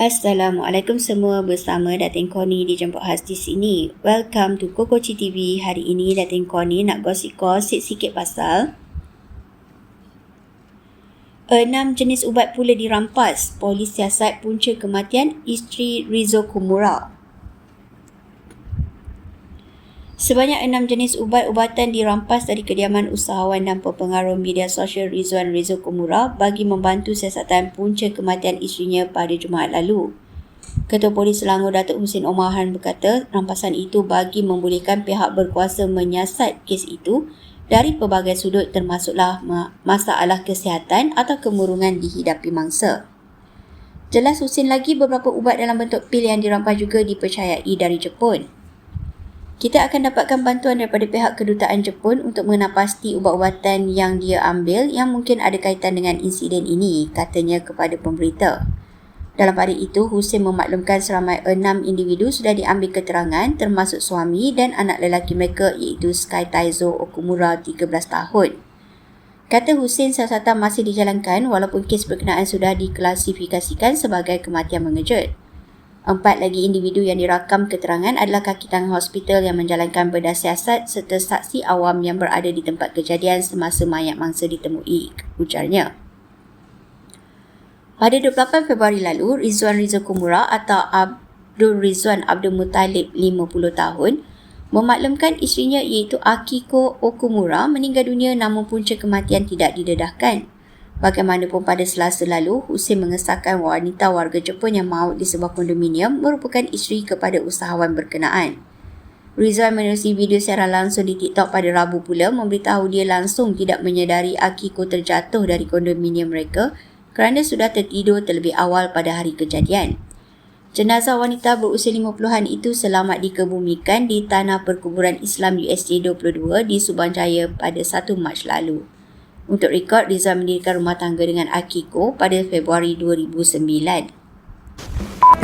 Assalamualaikum semua bersama Datin Koni di Jemput Khas di sini. Welcome to Kokoci TV. Hari ini Datin Koni nak gosip-gosip sikit pasal Enam jenis ubat pula dirampas. Polis siasat punca kematian isteri Rizo Kumura. Sebanyak enam jenis ubat-ubatan dirampas dari kediaman usahawan dan pepengaruh media sosial Rizwan Rizal Kumura bagi membantu siasatan punca kematian isterinya pada Jumaat lalu. Ketua Polis Selangor Datuk Husin Omahan berkata rampasan itu bagi membolehkan pihak berkuasa menyiasat kes itu dari pelbagai sudut termasuklah masalah kesihatan atau kemurungan dihidapi mangsa. Jelas Husin lagi beberapa ubat dalam bentuk pil yang dirampas juga dipercayai dari Jepun kita akan dapatkan bantuan daripada pihak kedutaan Jepun untuk mengenal pasti ubat-ubatan yang dia ambil yang mungkin ada kaitan dengan insiden ini, katanya kepada pemberita. Dalam pada itu, Husin memaklumkan seramai enam individu sudah diambil keterangan termasuk suami dan anak lelaki mereka iaitu Sky Taizo Okumura 13 tahun. Kata Husin, siasatan masih dijalankan walaupun kes berkenaan sudah diklasifikasikan sebagai kematian mengejut. Empat lagi individu yang dirakam keterangan adalah kaki tangan hospital yang menjalankan bedah siasat serta saksi awam yang berada di tempat kejadian semasa mayat mangsa ditemui, ujarnya. Pada 28 Februari lalu, Rizwan Rizal Kumura atau Abdul Rizwan Abdul Muttalib 50 tahun memaklumkan isterinya iaitu Akiko Okumura meninggal dunia namun punca kematian tidak didedahkan. Bagaimanapun pada selasa lalu, Husin mengesahkan wanita warga Jepun yang maut di sebuah kondominium merupakan isteri kepada usahawan berkenaan. Rizal menerusi video siaran langsung di TikTok pada Rabu pula memberitahu dia langsung tidak menyedari Akiko terjatuh dari kondominium mereka kerana sudah tertidur terlebih awal pada hari kejadian. Jenazah wanita berusia 50-an itu selamat dikebumikan di Tanah Perkuburan Islam USJ 22 di Subang Jaya pada 1 Mac lalu. Untuk rekod, Rizal mendirikan rumah tangga dengan Akiko pada Februari 2009.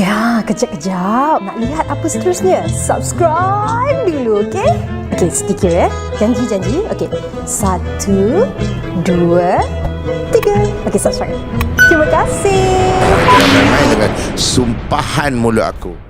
Ya, kejap-kejap. Nak lihat apa seterusnya? Subscribe dulu, okey? Okey, sedikit ya. Janji-janji. Okey. Satu, dua, tiga. Okey, subscribe. Terima kasih. Jangan main dengan sumpahan mulut aku.